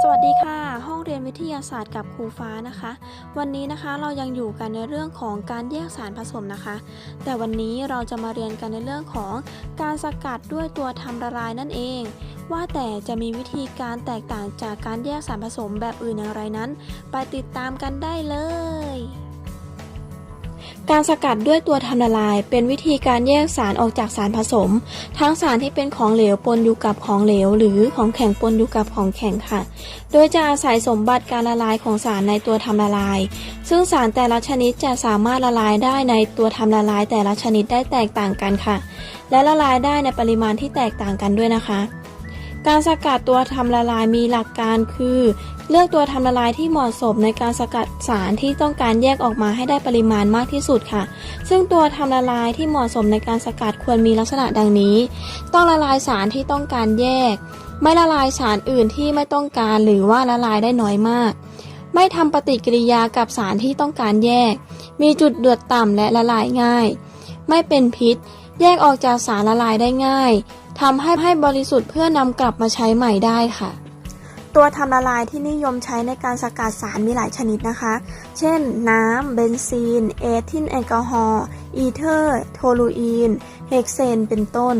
สวัสดีค่ะ ห้องเรียนวิทยาศาสตร์กับครูฟ้านะคะ วันนี้นะคะเรายังอยู่กันในเรื่องของการแยกสารผสมนะคะ แต่วันนี้เราจะมาเรียนกันในเรื่องของการสกัดด้วยตัวทำละลายนั่นเอง ว่าแต่จะมีวิธีการแตกต่างจากการแยกสารผสมแบบอื่นอย่างไรนั้น ไปติดตามกันได้เลย การสกัดด้วยตัวทำละลาย เป็นวิธีการแยกสารออกจากสารผสม ทั้งสารที่เป็นของเหลวปนอยู่กับของเหลว หรือของแข็งปนอยู่กับของแข็งค่ะ โดยจะอาศัยสมบัติการละลายของสารในตัวทำละลาย ซึ่งสารแต่ละชนิดจะสามารถละลายได้ในตัวทำละลายแต่ละชนิดได้แตกต่างกันค่ะ และละลายได้ในปริมาณที่แตกต่างกันด้วยนะคะ การสกัดตัวทำละลายมีหลักการคือ เลือกตัวทำละลายที่เหมาะสมในการสกัดสารที่ต้องการแยกออกมาให้ได้ปริมาณมากที่สุดค่ะ ซึ่งตัวทำละลายที่เหมาะสมในการสกัดควรมีลักษณะดังนี้ ต้องละลายสารที่ต้องการแยก ไม่ละลายสารอื่นที่ไม่ต้องการหรือว่าละลายได้น้อยมาก ไม่ทำปฏิกิริยากับสารที่ต้องการแยก มีจุดเดือดต่ำและละลายง่าย ไม่เป็นพิษ แยกออกจากสารละลายได้ง่าย ทำให้ให้บริสุทธิ์เพื่อนำกลับมาใช้ใหม่ได้ค่ะ ตัวทำละลายที่นิยมใช้ในการสกัดสารมีหลายชนิดนะคะ เช่น น้ำ เบนซีน เอทิลแอลกอฮอล์ อีเทอร์ โทลูอีน เฮกเซน เป็นต้น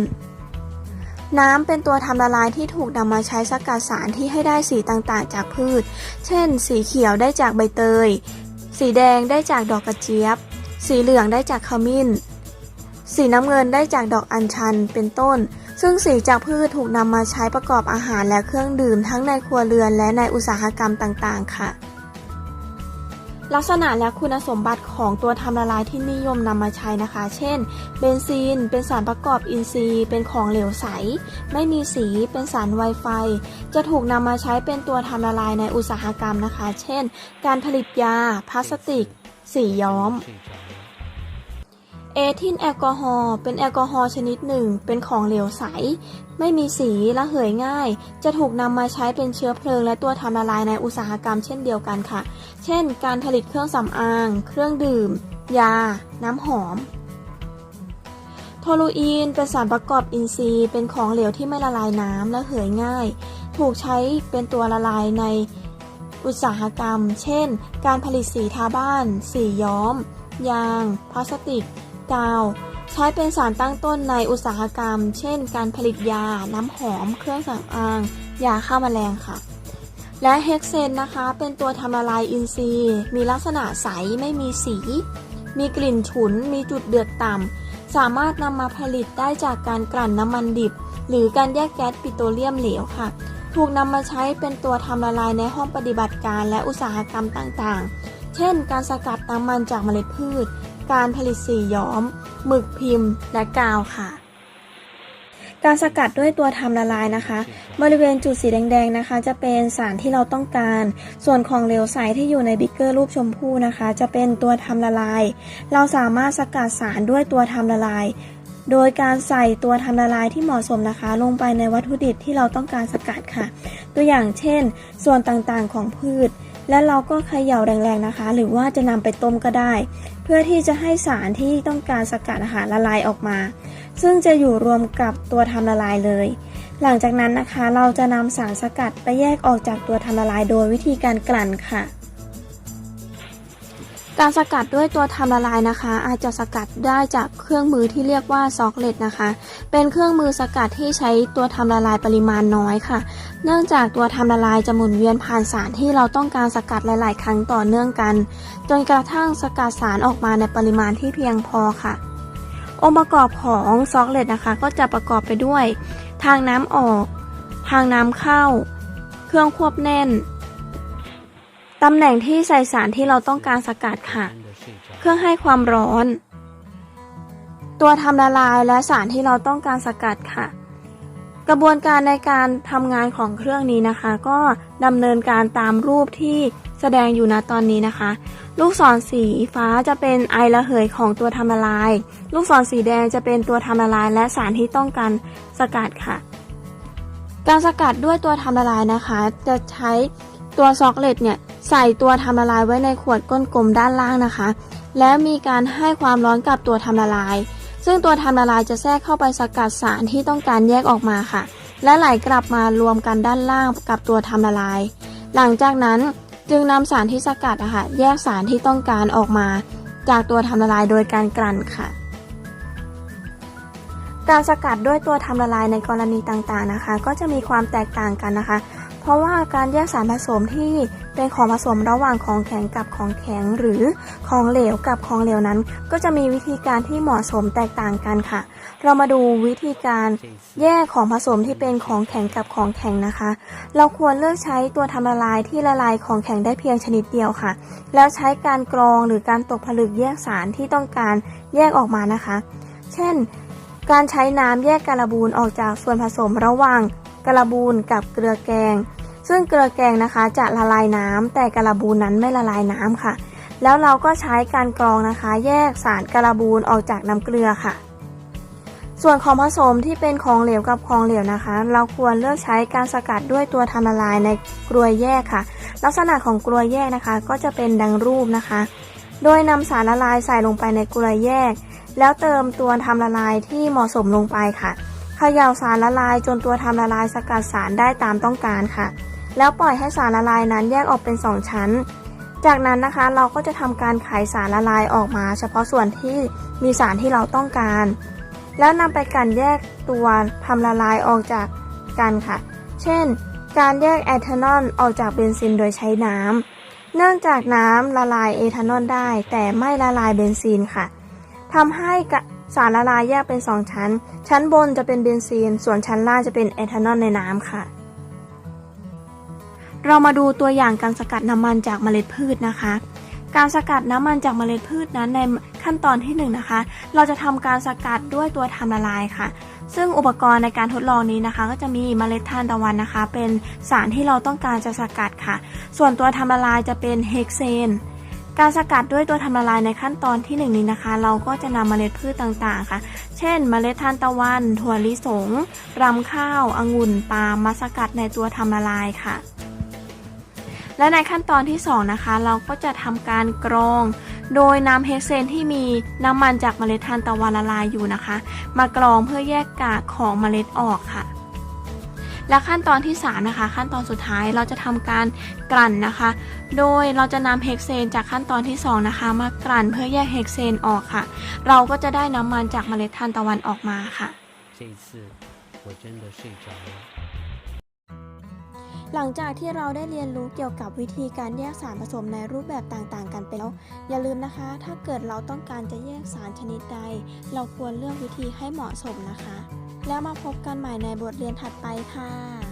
น้ำเป็นตัวทำละลายที่ถูกนำมาใช้สกัดสารที่ให้ได้สีต่างๆ จากพืช เช่น สีเขียวได้จากใบเตย สีแดงได้จากดอกกระเจี๊ยบ สีเหลืองได้จากขมิ้น สีน้ำเงินได้จากดอกอัญชัน เป็นต้น ซึ่งสีจากพืชถูกนำมาใช้ประกอบอาหารและเครื่องดื่มทั้งในครัวเรือนและในอุตสาหกรรมต่างๆ ค่ะ ลักษณะและคุณสมบัติของตัวทำละลายที่นิยมนำมาใช้นะคะ เช่น เบนซีน เป็นสารประกอบอินทรีย์ เป็นของเหลวใส ไม่มีสี เป็นสารไวไฟ จะถูกนำมาใช้เป็นตัวทำละลายในอุตสาหกรรมนะคะ เช่น การผลิตยา พลาสติก สีย้อม เอทิลแอลกอฮอล์เป็นแอลกอฮอล์ชนิดหนึ่ง เป็นของเหลวใส ไม่มีสีและเหยง่าย จะถูกนำมาใช้เป็นเชื้อเพลิงและตัวทำละลายในอุตสาหกรรมเช่นเดียวกันค่ะ เช่น การผลิตเครื่องสำอาง เครื่องดื่ม ยา น้ำหอมโทลูอีนเป็นสารประกอบอินทรีย์ เป็นของเหลวที่ไม่ละลายน้ำและเหยง่าย ถูกใช้เป็นตัวละลายในอุตสาหกรรม เช่น การผลิตสีทาบ้าน สีย้อม ยาง พลาสติก กาว ใช้เป็นสารตั้งต้นในอุตสาหกรรม เช่น การผลิตยา น้ำหอม เครื่องสำอาง ยาฆ่าแมลงค่ะ และเฮกเซนนะคะ เป็นตัวทำละลายอินทรีย์ มีลักษณะใสไม่มีสี มีกลิ่นฉุน มีจุดเดือดต่ำ สามารถนำมาผลิตได้จากการกลั่นน้ำมันดิบ หรือการแยกแก๊สปิโตรเลียมเหลวค่ะ ถูกนำมาใช้เป็นตัวทำละลายในห้องปฏิบัติการและอุตสาหกรรมต่างๆ เช่น การสกัดน้ำมันจากเมล็ดพืช การผลิตสีย้อม หมึกพิมพ์ และกาวค่ะ การสกัดด้วยตัวทำละลายนะคะ บริเวณจุดสีแดงๆนะคะ จะเป็นสารที่เราต้องการ ส่วนของเหลวใสที่อยู่ในบิ๊กเกอร์รูปชมพู่นะคะ จะเป็นตัวทำละลาย เราสามารถสกัดสารด้วยตัวทำละลายโดยการใส่ตัวทำละลายที่เหมาะสมนะคะ ลงไปในวัตถุดิบที่เราต้องการสกัดค่ะ ตัวอย่างเช่น ส่วนต่างๆของพืช และเราก็เขย่าแรงๆนะคะ หรือว่าจะนำไปต้มก็ได้ เพื่อที่จะให้สารที่ต้องการสกัดอาหารละลายออกมา ซึ่งจะอยู่รวมกับตัวทำละลายเลย หลังจากนั้นนะคะเราจะนำสารสกัดไปแยกออกจากตัวทำละลายโดยวิธีการกลั่นค่ะ การสกัดด้วยตัวทำละลายนะคะ อาจจะสกัดได้จากเครื่องมือที่เรียกว่าซอกเลตนะคะ เป็นเครื่องมือสกัดที่ใช้ตัวทำละลายปริมาณน้อยค่ะ เนื่องจากตัวทำละลายจะหมุนเวียนผ่านสารที่เราต้องการสกัดหลาย ๆ ครั้งต่อเนื่องกัน จนกระทั่งสกัดสารออกมาในปริมาณที่เพียงพอค่ะ องค์ประกอบของซอกเลตนะคะ ก็จะประกอบไปด้วย ทางน้ำออก ทางน้ำเข้า เครื่องควบแน่น ตำแหน่งที่ใส่สารที่เราต้องการสกัดค่ะ เครื่องให้ความร้อน ตัวทำละลายและสารที่เราต้องการสกัดค่ะ กระบวนการในการทำงานของเครื่องนี้นะคะ ก็ดำเนินการตามรูปที่แสดงอยู่ณตอนนี้นะคะ ลูกศรสีฟ้าจะเป็นไอระเหยของตัวทำละลาย ลูกศรสีแดงจะเป็นตัวทำละลาย และสารที่ต้องการสกัดค่ะ การสกัดด้วยตัวทำละลายนะคะ จะใช้ ตัวซอกเลตเนี่ยใส่ตัวทำละลายไว้ในขวดก้นกลมด้านล่างนะคะ แล้วมีการให้ความร้อนกับตัวทำละลาย ซึ่งตัวทำละลายจะแทรกเข้าไปสกัดสารที่ต้องการแยกออกมาค่ะ และไหลกลับมารวมกันด้านล่างกับตัวทำละลาย หลังจากนั้นจึงนำสารที่สกัดอะค่ะแยกสารที่ต้องการออกมา จากตัวทำละลายโดยการกลั่นค่ะ การสกัดด้วยตัวทำละลายในกรณีต่างๆนะคะ ก็จะมีความแตกต่างกันนะคะ เพราะว่าการแยกสารผสมที่เป็นของผสมระหว่างของแข็งกับของแข็งหรือของเหลวกับของเหลวนั้น ก็จะมีวิธีการที่เหมาะสมแตกต่างกันค่ะ เรามาดูวิธีการแยกของผสมที่เป็นของแข็งกับของแข็งนะคะ เราควรเลือกใช้ตัวทำละลายที่ละลายของแข็งได้เพียงชนิดเดียวค่ะ แล้วใช้การกรองหรือการตกผลึกแยกสารที่ต้องการแยกออกมานะคะ เช่น การใช้น้ำแยกกระบูนออกจากส่วนผสมระหว่าง กระบูนกับเกลือแกง ซึ่งเกลือแกงนะคะจะละลายน้ำแต่กระบูนนั้นไม่ละลายน้ำค่ะ แล้วเราก็ใช้การกรองนะคะ แยกสารกระบูนออกจากน้ำเกลือค่ะ ส่วนของผสมที่เป็นของเหลวกับของเหลวนะคะ เราควรเลือกใช้การสกัดด้วยตัวทำละลายในกรวยแยกค่ะ ลักษณะของกรวยแยกนะคะ ก็จะเป็นดังรูปนะคะ โดยนำสารละลายใส่ลงไปในกรวยแยก แล้วเติมตัวทำละลายที่เหมาะสมลงไปค่ะ ขย่าสารละลายจนตัวทำละลายสกัดสารได้ตามต้องการค่ะ แล้วปล่อยให้สารละลายนั้นแยกออกเป็น 2 ชั้น จากนั้นนะคะเราก็จะทำการไขสารละลายออกมา เฉพาะส่วนที่มีสารที่เราต้องการ แล้วนำไปกันแยกตัวทำละลายออกจากกันค่ะ เช่น การแยกเอทานอลออกจากเบนซินโดยใช้น้ำเนื่องจากน้ำละลายเอทานอลได้ แต่ไม่ละลายเบนซินค่ะทำให้กะ สารละลายแยกเป็น 2 ชั้น ชั้นบนจะเป็นเบนซีน ส่วนชั้นล่างจะเป็นเอทานอลในน้ำค่ะ เรามาดูตัวอย่างการสกัดน้ำมันจากเมล็ดพืชนะคะ การสกัดน้ำมันจากเมล็ดพืชนั้นในขั้นตอนที่1นงนะคะ เราจะทำการสกัดด้วยตัวทำละลายค่ะ ซึ่งอุปกรณ์ในการทดลองนี้นะคะ ก็จะมีเมล็ดทานตะวันนะคะ เป็นสารที่เราต้องการจะสกัดค่ะ ส่วนตัวทำละลายจะเป็นเฮกเซน การสกัดด้วยตัวทำละลายในขั้นตอนที่ 1 นี้นะคะ เราก็จะนำเมล็ดพืชต่างๆค่ะ เช่น เมล็ดทานตะวัน ถั่วลิสงรำข้าวองุ่นปาล์มมาสกัดในตัวทำละลายค่ะ และในขั้นตอนที่ 2 นะคะ เราก็จะทำการกรอง โดยนำเฮกเซนที่มีน้ำมันจากเมล็ดทานตะวันละลายอยู่นะคะ มากรองเพื่อแยกกากของเมล็ดออกค่ะ และขั้นตอนที่ 3 นะคะ ขั้นตอนสุดท้ายเราจะทำการกลั่นนะคะ โดยเราจะนำเฮกเซนจากขั้นตอนที่ 2 นะคะ มากลั่นเพื่อแยกเฮกเซนออกค่ะ เราก็จะได้น้ำมันจากเมล็ดทานตะวันออกมาค่ะหลังจากที่เราได้เรียนรู้เกี่ยวกับวิธีการแยกสารผสมในรูปแบบต่างๆ กันไปแล้ว อย่าลืมนะคะ ถ้าเกิดเราต้องการจะแยกสารชนิดใด เราควรเลือกวิธีให้เหมาะสมนะคะ แล้วมาพบกันใหม่ในบทเรียนถัดไปค่ะ